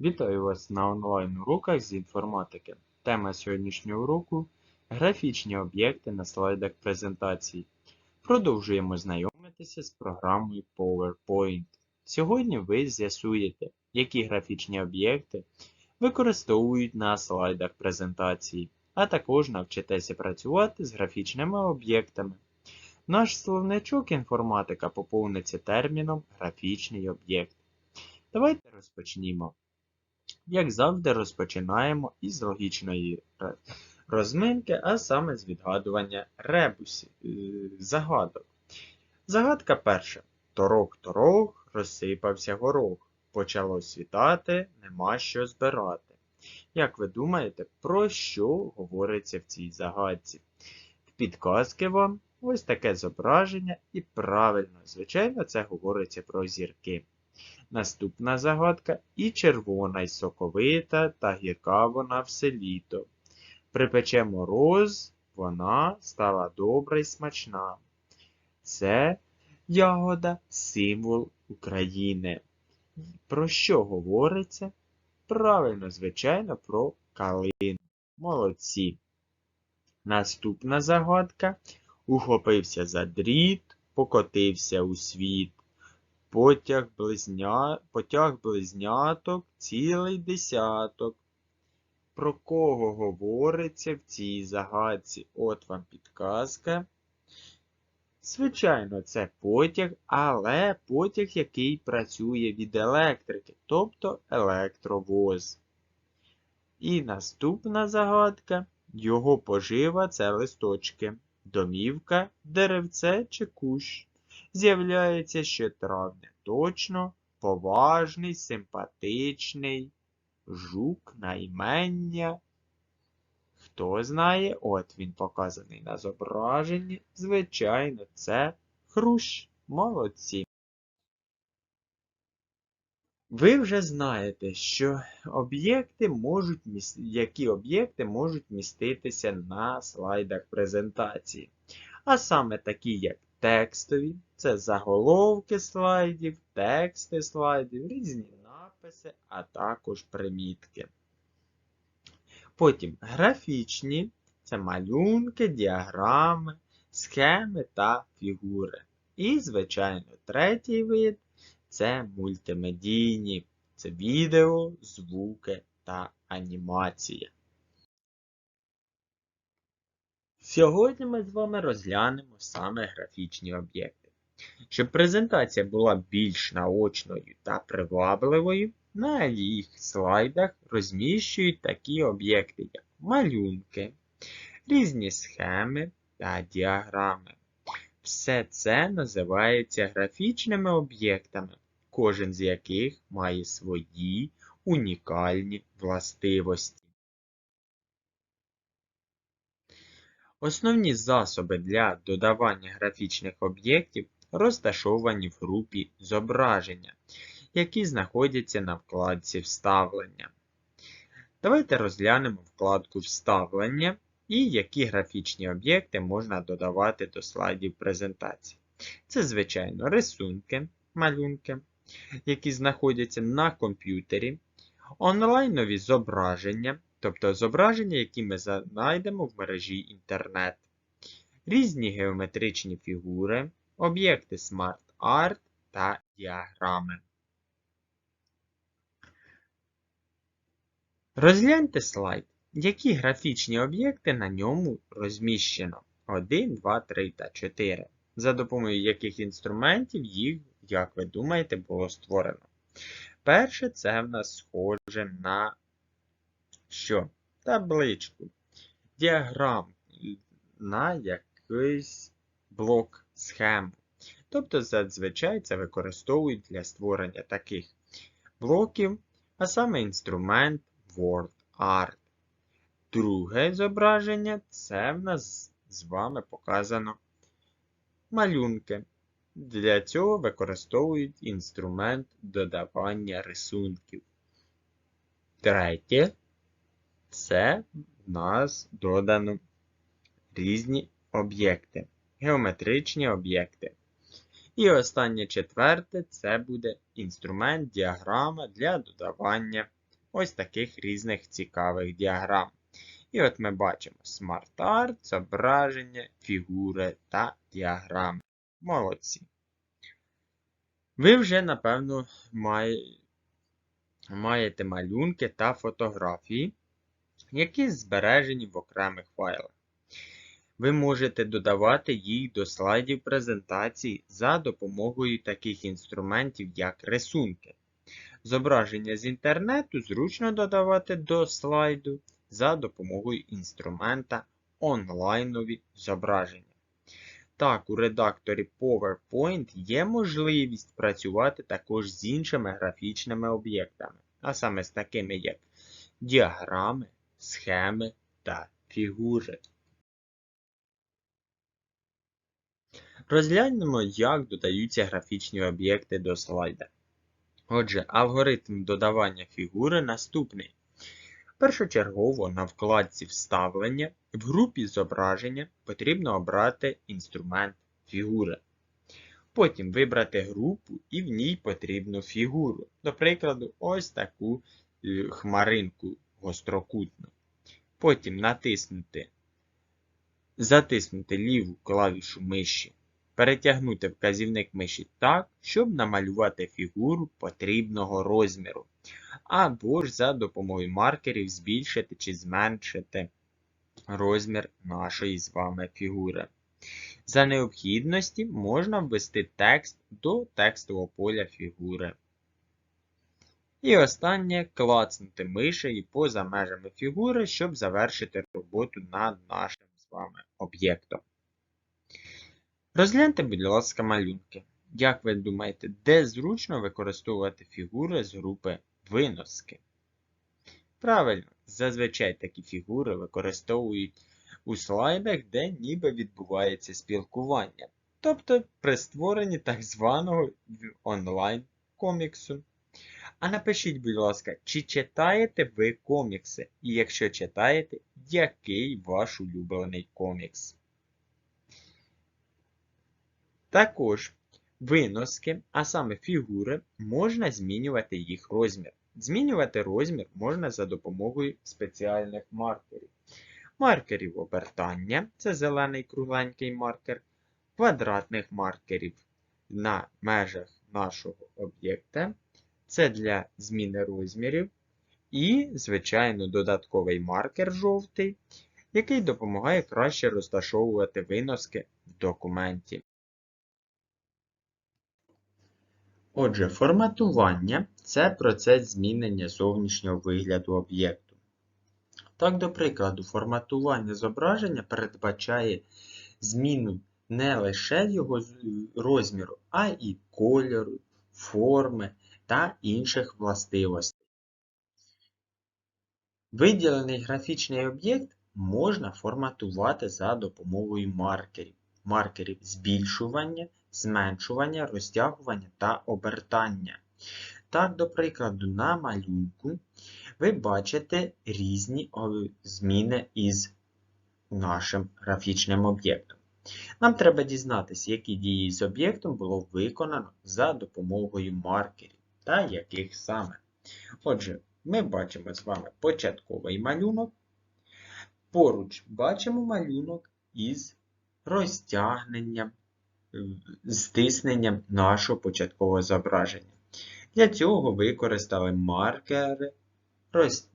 Вітаю вас на онлайн-уроках з інформатики. Тема сьогоднішнього уроку графічні об'єкти на слайдах презентації. Продовжуємо знайомитися з програмою PowerPoint. Сьогодні ви з'ясуєте, які графічні об'єкти використовують на слайдах презентації, а також навчитеся працювати з графічними об'єктами. Наш словничок інформатика поповниться терміном графічний об'єкт. Давайте розпочнімо. Як завжди, розпочинаємо із логічної розминки, а саме з відгадування ребусів, е, загадок. Загадка перша. Торок-торок, розсипався горох. Почало світати, нема що збирати. Як ви думаєте, про що говориться в цій загадці? В підказки вам ось таке зображення, і правильно, звичайно, це говориться про зірки. Наступна загадка і червона, й соковита, та гірка вона все літо. Припече мороз, вона стала добра й смачна. Це ягода символ України. Про що говориться? Правильно, звичайно, про калину. Молодці. Наступна загадка. Ухопився за дріт, покотився у світ. Потяг, близня... Потяг близняток цілий десяток. Про кого говориться в цій загадці? От вам підказка. Звичайно, це потяг, але потяг, який працює від електрики, тобто електровоз. І наступна загадка. Його пожива це листочки. Домівка, деревце чи кущ. З'являється щотравня точно, поважний, симпатичний, жук на імення. Хто знає, от він показаний на зображенні. Звичайно, це хрущ. Молодці. Ви вже знаєте, що об'єкти можуть які об'єкти можуть міститися на слайдах презентації. А саме такі, як текстові, це заголовки слайдів, тексти слайдів, різні написи, а також примітки. Потім графічні це малюнки, діаграми, схеми та фігури. І, звичайно, третій вид це мультимедійні, це відео, звуки та анімація. Сьогодні ми з вами розглянемо саме графічні об'єкти. Щоб презентація була більш наочною та привабливою, на їх слайдах розміщують такі об'єкти, як малюнки, різні схеми та діаграми. Все це називається графічними об'єктами, кожен з яких має свої унікальні властивості. Основні засоби для додавання графічних об'єктів розташовані в групі зображення, які знаходяться на вкладці Вставлення. Давайте розглянемо вкладку Вставлення і які графічні об'єкти можна додавати до слайдів презентації. Це, звичайно, рисунки, малюнки, які знаходяться на комп'ютері, онлайнові зображення, тобто зображення, які ми знайдемо в мережі інтернет, різні геометричні фігури, об'єкти Smart Art та діаграми. Розгляньте слайд. Які графічні об'єкти на ньому розміщено? 1, 2, 3 та 4. За допомогою яких інструментів їх, як ви думаєте, було створено? Перше, це в нас схоже на що? Табличку. Діаграм на якийсь блок схему. Тобто, зазвичай це використовують для створення таких блоків, а саме інструмент WordArt. Друге зображення це в нас з вами показано малюнки. Для цього використовують інструмент додавання рисунків. Третє це в нас додано різні об'єкти, геометричні об'єкти. І останнє четверте це буде інструмент діаграма для додавання ось таких різних цікавих діаграм. І от ми бачимо смарт-арт, зображення, фігури та діаграми. Молодці. Ви вже, напевно, має... маєте малюнки та фотографії, які збережені в окремих файлах. Ви можете додавати їх до слайдів презентації за допомогою таких інструментів, як рисунки. Зображення з інтернету зручно додавати до слайду за допомогою інструмента онлайнові зображення. Так, у редакторі PowerPoint є можливість працювати також з іншими графічними об'єктами, а саме з такими як діаграми, схеми та фігури. Розглянемо, як додаються графічні об'єкти до слайда. Отже, алгоритм додавання фігури наступний. Першочергово на вкладці Вставлення в групі Зображення потрібно обрати інструмент фігури. Потім вибрати групу і в ній потрібну фігуру. До прикладу, ось таку е, хмаринку гострокутну. Потім натиснути, затиснути ліву клавішу миші Перетягнути вказівник миші так, щоб намалювати фігуру потрібного розміру. Або ж за допомогою маркерів збільшити чи зменшити розмір нашої з вами фігури. За необхідності можна ввести текст до текстового поля фігури. І останнє клацнути мишею поза межами фігури, щоб завершити роботу над нашим з вами об'єктом. Розгляньте, будь ласка, малюнки. Як ви думаєте, де зручно використовувати фігури з групи виноски? Правильно, зазвичай такі фігури використовують у слайдах, де ніби відбувається спілкування. Тобто при створенні так званого онлайн-коміксу. А напишіть, будь ласка, чи читаєте ви комікси? І якщо читаєте, який ваш улюблений комікс? Також виноски, а саме фігури, можна змінювати їх розмір. Змінювати розмір можна за допомогою спеціальних маркерів. Маркерів обертання це зелений кругленький маркер, квадратних маркерів на межах нашого об'єкта. Це для зміни розмірів. І, звичайно, додатковий маркер жовтий, який допомагає краще розташовувати виноски в документі. Отже, форматування це процес змінення зовнішнього вигляду об'єкту. Так, до прикладу, форматування зображення передбачає зміну не лише його розміру, а і кольору, форми та інших властивостей. Виділений графічний об'єкт можна форматувати за допомогою маркерів, маркерів збільшування зменшування, розтягування та обертання. Так, до прикладу, на малюнку ви бачите різні зміни із нашим графічним об'єктом. Нам треба дізнатися, які дії з об'єктом було виконано за допомогою маркерів та яких саме. Отже, ми бачимо з вами початковий малюнок. Поруч бачимо малюнок із розтягненням стисненням нашого початкового зображення. Для цього використали маркери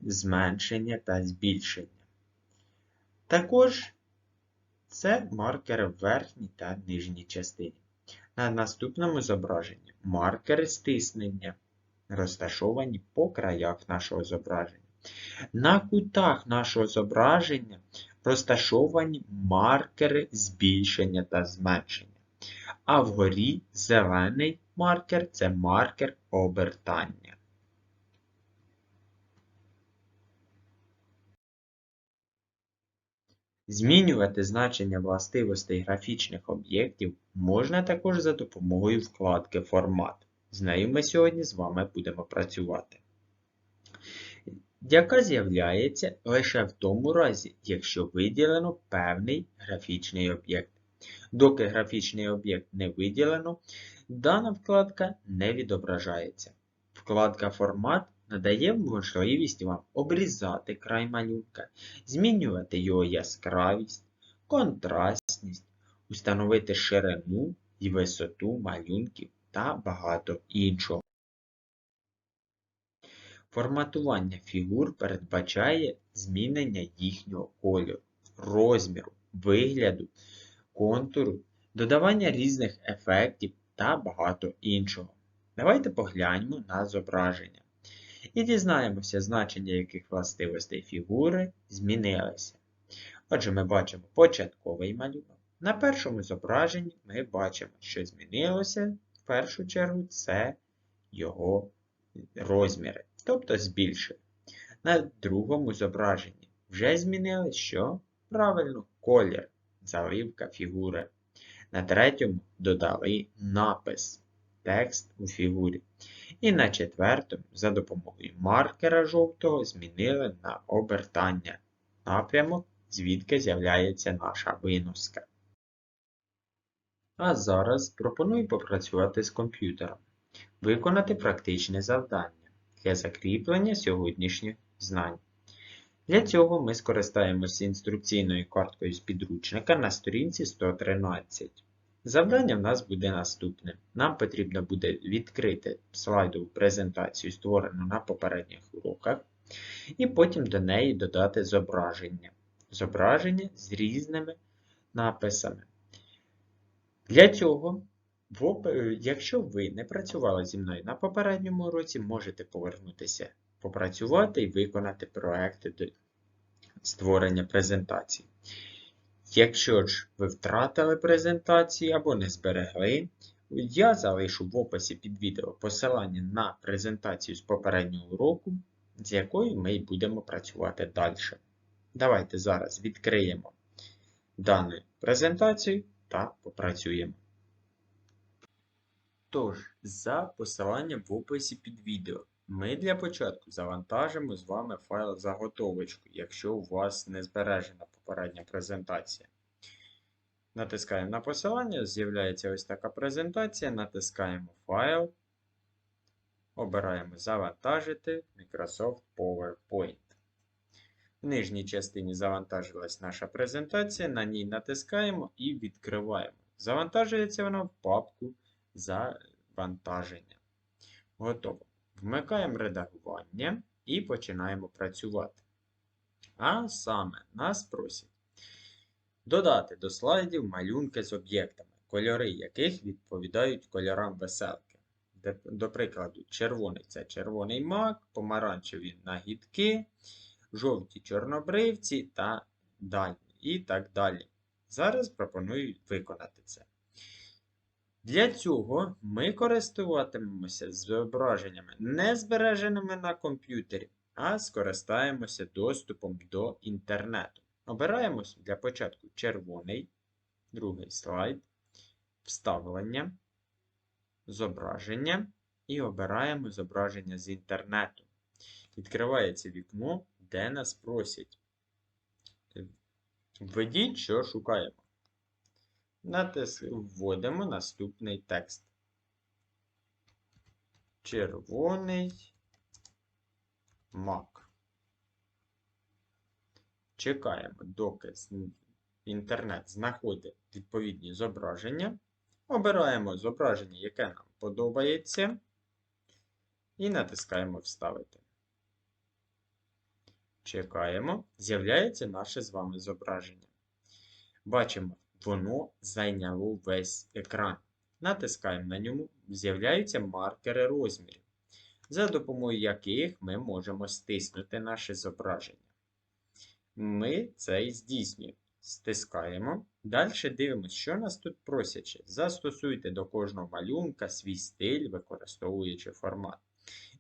зменшення та збільшення. Також це маркери в верхній та нижній частині. На наступному зображенні маркери стиснення розташовані по краях нашого зображення. На кутах нашого зображення розташовані маркери збільшення та зменшення а вгорі зелений маркер це маркер обертання. Змінювати значення властивостей графічних об'єктів можна також за допомогою вкладки Формат. З нею ми сьогодні з вами будемо працювати. Яка з'являється лише в тому разі, якщо виділено певний графічний об'єкт. Доки графічний об'єкт не виділено, дана вкладка не відображається. Вкладка Формат надає можливість вам обрізати край малюнка, змінювати його яскравість, контрастність, установити ширину і висоту малюнків та багато іншого. Форматування фігур передбачає змінення їхнього кольору, розміру, вигляду, контуру, додавання різних ефектів та багато іншого. Давайте погляньмо на зображення і дізнаємося, значення яких властивостей фігури змінилися. Отже, ми бачимо початковий малюнок. На першому зображенні ми бачимо, що змінилося в першу чергу це його розміри, тобто збільшили. На другому зображенні вже змінили що? Правильно, колір, заливка фігури. На третьому додали напис, текст у фігурі. І на четвертому за допомогою маркера жовтого змінили на обертання напрямок, звідки з'являється наша виноска. А зараз пропоную попрацювати з комп'ютером, виконати практичне завдання для закріплення сьогоднішніх знань. Для цього ми скористаємося інструкційною карткою з підручника на сторінці 113. Завдання в нас буде наступне. Нам потрібно буде відкрити слайдову презентацію, створену на попередніх уроках, і потім до неї додати зображення. Зображення з різними написами. Для цього, якщо ви не працювали зі мною на попередньому уроці, можете повернутися, попрацювати і виконати проекти створення презентації. Якщо ж ви втратили презентації або не зберегли, я залишу в описі під відео посилання на презентацію з попереднього уроку, з якою ми будемо працювати далі. Давайте зараз відкриємо дану презентацію та попрацюємо. Тож, за посиланням в описі під відео, ми для початку завантажимо з вами файл заготовочку, якщо у вас не збережена попередня презентація. Натискаємо на посилання, з'являється ось така презентація, натискаємо файл, обираємо Завантажити Microsoft PowerPoint. В нижній частині завантажилась наша презентація, на ній натискаємо і відкриваємо. Завантажується вона в папку Завантаження. Готово. Вмикаємо редагування і починаємо працювати. А саме нас просять додати до слайдів малюнки з об'єктами, кольори яких відповідають кольорам веселки. До прикладу, червоний це червоний мак, помаранчеві нагідки, жовті чорнобривці та дальні і так далі. Зараз пропоную виконати це. Для цього ми користуватимемося зображеннями не збереженими на комп'ютері, а скористаємося доступом до інтернету. Обираємо для початку червоний, другий слайд, вставлення, зображення і обираємо зображення з інтернету. Відкривається вікно, де нас просять. Введіть, що шукаємо. Натис... Вводимо наступний текст. Червоний мак. Чекаємо, доки інтернет знаходить відповідні зображення. Обираємо зображення, яке нам подобається. І натискаємо Вставити. Чекаємо. З'являється наше з вами зображення. Бачимо, воно зайняло весь екран. Натискаємо на ньому, з'являються маркери розмірів, за допомогою яких ми можемо стиснути наше зображення. Ми це і здійснюємо. Стискаємо. Далі дивимося, що нас тут просять. Застосуйте до кожного малюнка свій стиль, використовуючи формат.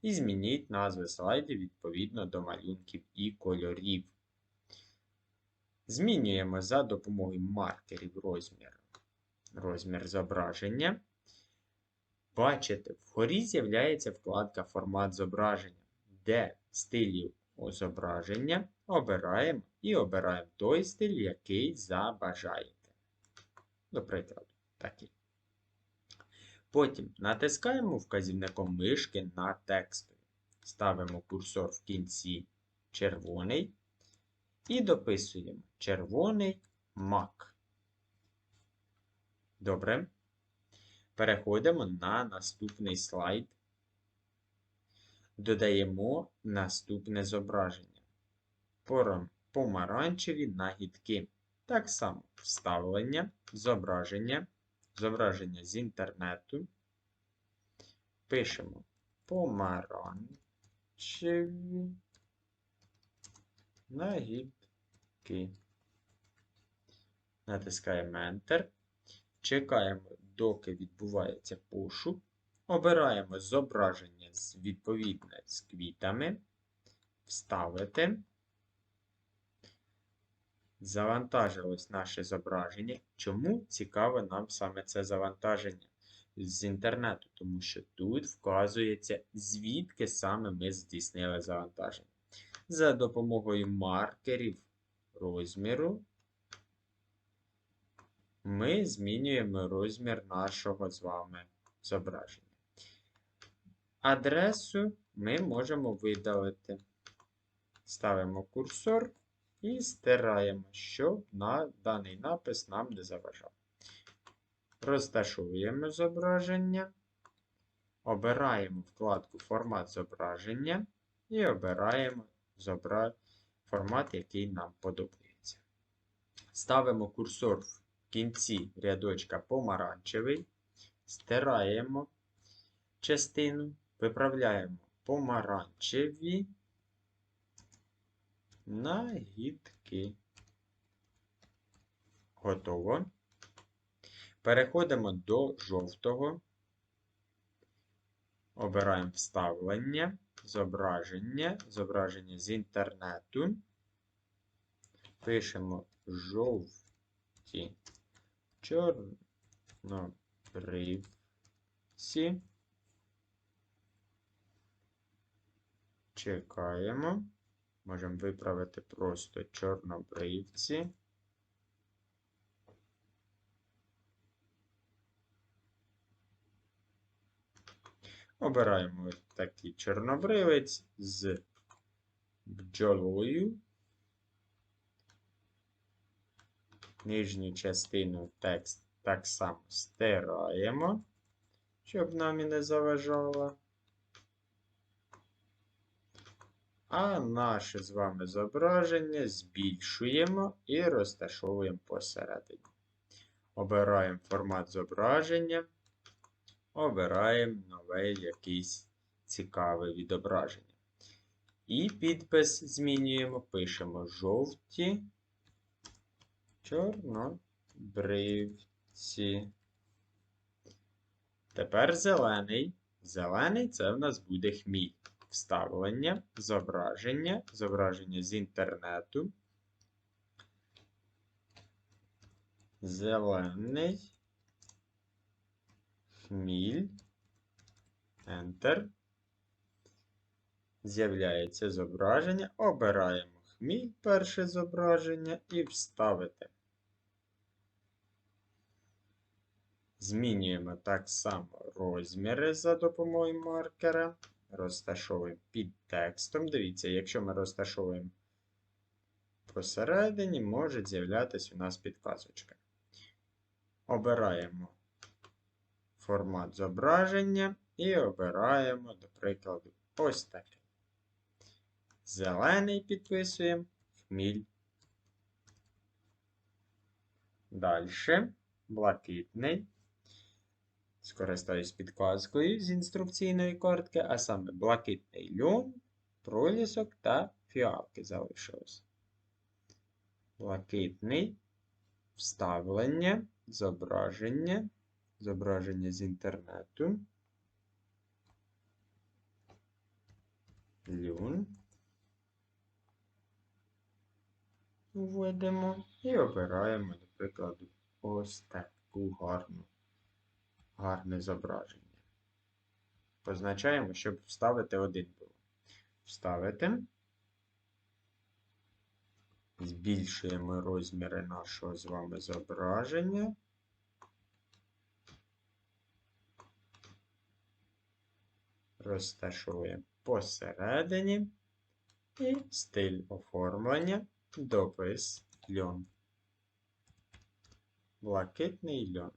І змініть назви слайдів відповідно до малюнків і кольорів. Змінюємо за допомогою маркерів розмір, розмір зображення. Бачите, вгорі з'являється вкладка Формат зображення, де стилів зображення обираємо і обираємо той стиль, який забажаєте. До такий. Потім натискаємо вказівником мишки на текстові. ставимо курсор в кінці червоний і дописуємо червоний мак. Добре. Переходимо на наступний слайд. Додаємо наступне зображення. Помаранчеві нагідки. Так само вставлення, зображення, зображення з інтернету. Пишемо помаранчеві нагідки. Натискаємо Enter. Чекаємо, доки відбувається пошук. Обираємо зображення відповідне з квітами. Вставити. Завантажилось наше зображення. Чому цікаве нам саме це завантаження з інтернету? Тому що тут вказується, звідки саме ми здійснили завантаження. За допомогою маркерів розміру ми змінюємо розмір нашого з вами зображення. Адресу ми можемо видалити. Ставимо курсор і стираємо, щоб на даний напис нам не заважав. Розташовуємо зображення, обираємо вкладку Формат зображення і обираємо формат, який нам подобається. Ставимо курсор в кінці рядочка помаранчевий, стираємо частину, виправляємо помаранчеві нагідки. Готово. Переходимо до жовтого. Обираємо вставлення, зображення, зображення з інтернету. Пишемо жовті чорнобривці. Чекаємо. Можемо виправити просто чорнобривці. Обираємо такий чорнобривець з бджолою. Нижню частину текст так само стираємо, щоб нам і не заважало. А наше з вами зображення збільшуємо і розташовуємо посередині. Обираємо формат зображення, обираємо нове якийсь цікаве відображення. І підпис змінюємо, пишемо жовті, чорнобривці. Тепер зелений. Зелений це в нас буде хміль вставлення, зображення, зображення з інтернету, зелений, хміль, Enter. З'являється зображення. Обираємо хміль, перше зображення і вставити. Змінюємо так само розміри за допомогою маркера розташовуємо під текстом. Дивіться, якщо ми розташовуємо посередині, може з'являтися у нас підказочка. Обираємо формат зображення і обираємо, до прикладу, ось такий. Зелений підписуємо, хміль. Далі блакитний. Скористаюсь підказкою з інструкційної картки, а саме блакитний льон, пролісок та фіалки залишилось. Блакитний, вставлення, зображення, зображення з інтернету. Льон. Введемо і обираємо, до прикладу, ось таку гарну гарне зображення. Позначаємо, щоб вставити один було. Вставити. Збільшуємо розміри нашого з вами зображення. Розташуємо посередині і стиль оформлення, допис льон. Блакитний льон.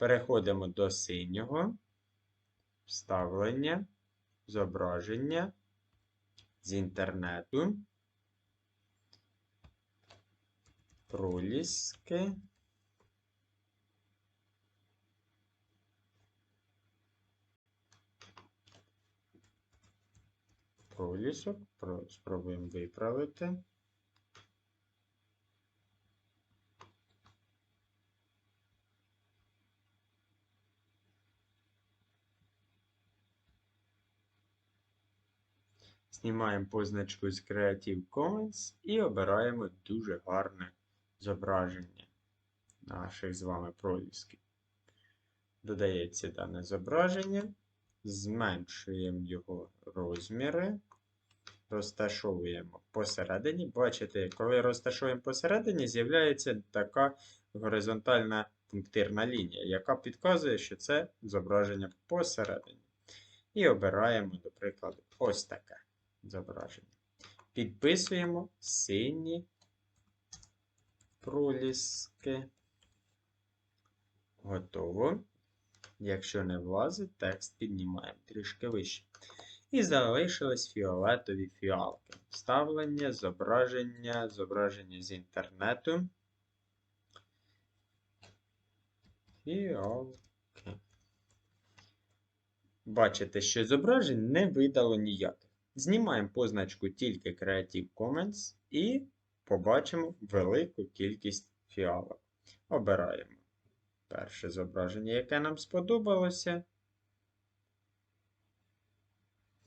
Переходимо до синього, вставлення, зображення з інтернету, проліски. Пролісок. Спробуємо виправити. Знімаємо позначку з Creative Commons і обираємо дуже гарне зображення наших з вами пролісків. Додається дане зображення, зменшуємо його розміри, розташовуємо посередині. Бачите, коли розташовуємо посередині, з'являється така горизонтальна пунктирна лінія, яка підказує, що це зображення посередині. І обираємо, до прикладу, ось таке зображення. Підписуємо сині проліски. Готово. Якщо не влазить, текст піднімаємо трішки вище. І залишились фіолетові фіалки. Вставлення, зображення, зображення з інтернету. Фіалки. Бачите, що зображень не видало ніяких. Знімаємо позначку тільки Creative Commons і побачимо велику кількість фіалок. Обираємо перше зображення, яке нам сподобалося.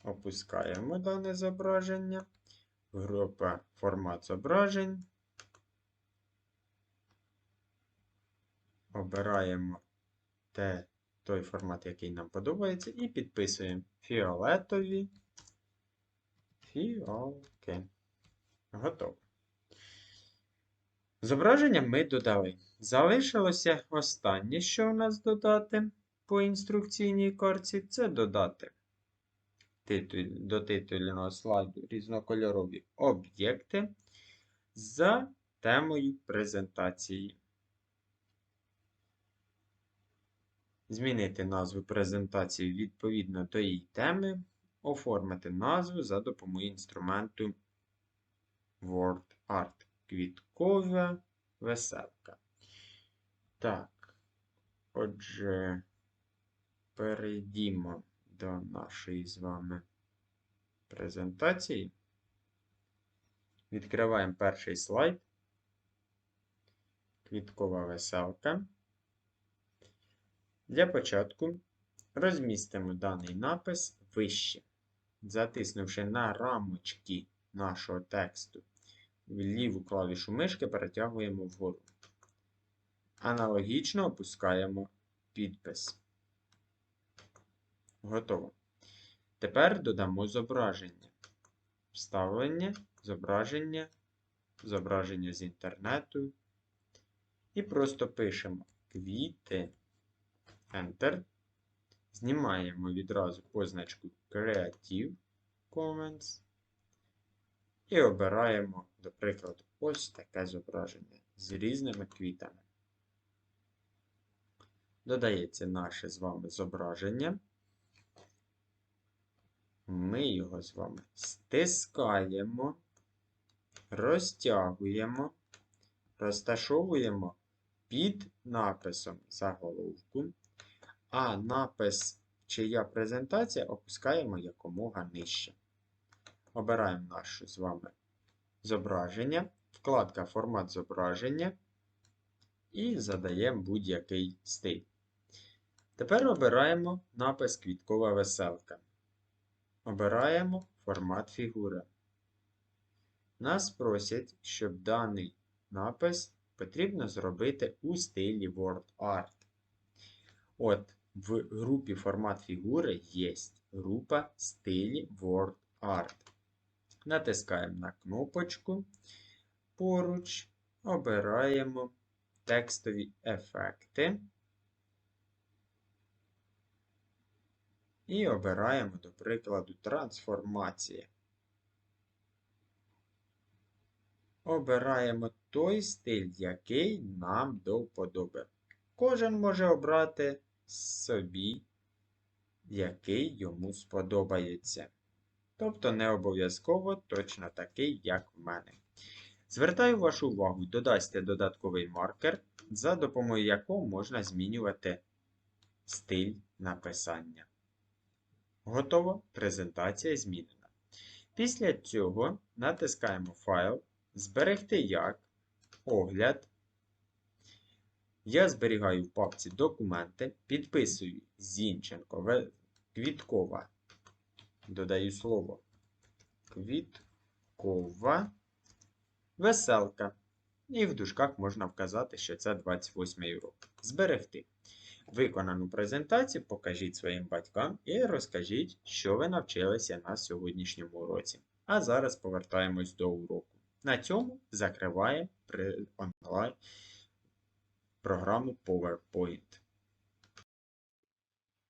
Опускаємо дане зображення. Група формат зображень. Обираємо те, той формат, який нам подобається, і підписуємо фіолетові фіалки. Готово. Зображення ми додали. Залишилося останнє, що у нас додати по інструкційній карті, це додати до титульного слайду різнокольорові об'єкти за темою презентації. Змінити назву презентації відповідно до її теми, оформити назву за допомогою інструменту WordArt. Квіткова веселка. Так, отже, перейдімо до нашої з вами презентації. Відкриваємо перший слайд. Квіткова веселка. Для початку розмістимо даний напис вище, затиснувши на рамочки нашого тексту ліву клавішу мишки перетягуємо вгору. Аналогічно опускаємо підпис. Готово. Тепер додамо зображення. Вставлення, зображення, зображення з інтернету. І просто пишемо квіти. Enter. Знімаємо відразу позначку Creative Commons. І обираємо, до прикладу, ось таке зображення з різними квітами. Додається наше з вами зображення. Ми його з вами стискаємо, розтягуємо, розташовуємо під написом заголовку, а напис чия презентація опускаємо якомога нижче. Обираємо наше з вами зображення, вкладка Формат зображення і задаємо будь-який стиль. Тепер обираємо напис Квіткова веселка. Обираємо формат фігури. Нас просять, щоб даний напис потрібно зробити у стилі WordArt. От, в групі формат фігури є група стилі WordArt. Натискаємо на кнопочку поруч, обираємо текстові ефекти. І обираємо, до прикладу, трансформація. Обираємо той стиль, який нам до вподоби. Кожен може обрати собі, який йому сподобається. Тобто не обов'язково точно такий, як в мене. Звертаю вашу увагу, додасте додатковий маркер, за допомогою якого можна змінювати стиль написання. Готово, презентація змінена. Після цього натискаємо файл, зберегти як, огляд. Я зберігаю в папці документи, підписую Зінченко, Квіткова. Додаю слово Квіткова. Веселка. І в дужках можна вказати, що це 28-й урок. Зберегти. Виконану презентацію покажіть своїм батькам і розкажіть, що ви навчилися на сьогоднішньому уроці. А зараз повертаємось до уроку. На цьому закриває онлайн програму PowerPoint.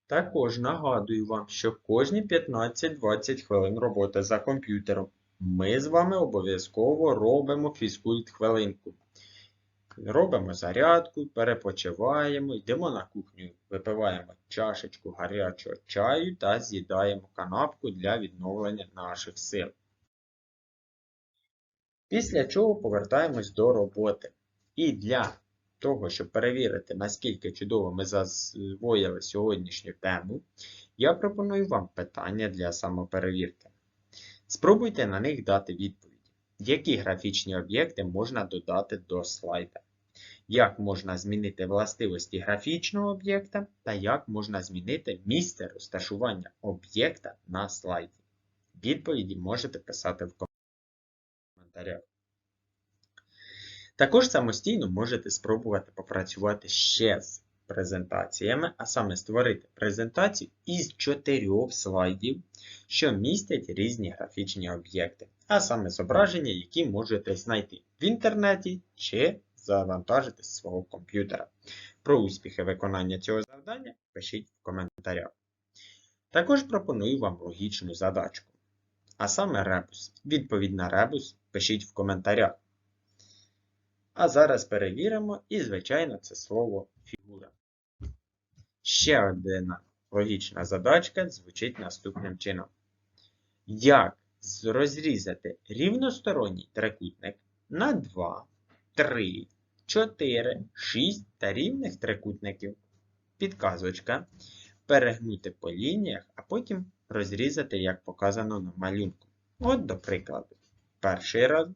Також нагадую вам, що кожні 15-20 хвилин роботи за комп'ютером ми з вами обов'язково робимо фізкульт хвилинку. Робимо зарядку, перепочиваємо, йдемо на кухню, випиваємо чашечку гарячого чаю та з'їдаємо канапку для відновлення наших сил. Після чого повертаємось до роботи. І для того, щоб перевірити, наскільки чудово ми засвоїли сьогоднішню тему, я пропоную вам питання для самоперевірки. Спробуйте на них дати відповіді. Які графічні об'єкти можна додати до слайда? Як можна змінити властивості графічного об'єкта та як можна змінити місце розташування об'єкта на слайді? Відповіді можете писати в коментарях. Також самостійно можете спробувати попрацювати ще з презентаціями, а саме створити презентацію із чотирьох слайдів, що містять різні графічні об'єкти, а саме зображення, які можете знайти в інтернеті чи завантажити з свого комп'ютера. Про успіхи виконання цього завдання пишіть в коментарях. Також пропоную вам логічну задачку. А саме ребус. Відповідь на ребус пишіть в коментарях. А зараз перевіримо, і, звичайно, це слово фігура. Ще одна логічна задачка звучить наступним чином. Як розрізати рівносторонній трикутник на 2, 3, 4, 6 та рівних трикутників? Підказочка. Перегнути по лініях, а потім розрізати, як показано на малюнку. От, до прикладу, перший раз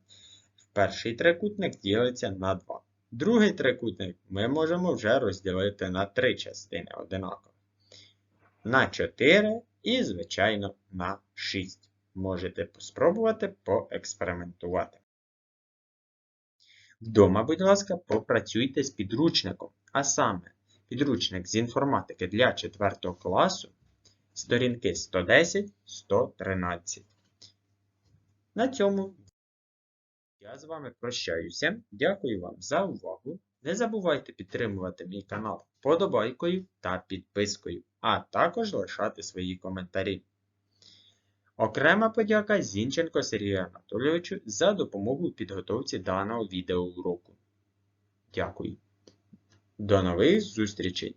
перший трикутник ділиться на 2. Другий трикутник ми можемо вже розділити на 3 частини одинаково. На 4 і, звичайно, на 6. Можете спробувати поекспериментувати. Вдома, будь ласка, попрацюйте з підручником, а саме підручник з інформатики для 4 класу, сторінки 110-113. На цьому я з вами прощаюся. Дякую вам за увагу. Не забувайте підтримувати мій канал вподобайкою та підпискою, а також лишати свої коментарі. Окрема подяка Зінченко Сергію Анатолійовичу за допомогу у підготовці даного відеоуроку. Дякую. До нових зустрічей!